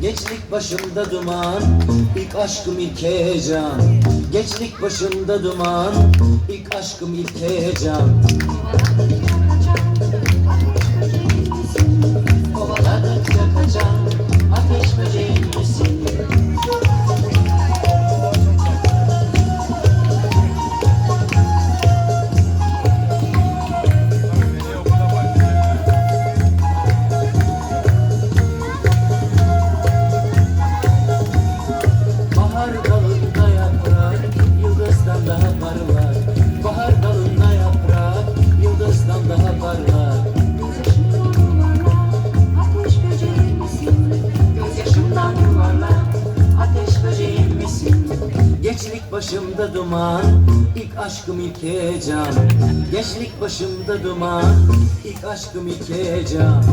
Gençlik başımda duman, ilk aşkım ilk heyecan. Gençlik başımda duman, ilk aşkım ilk heyecan. Başımda duman, ilk aşkım ilk heyecan. Gençlik başımda duman, ilk aşkım ilk heyecan.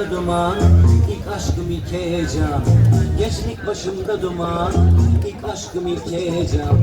başımda duman ilk aşkım ilk heyecan. Gençlik başımda duman ilk aşkım ilk heyecan.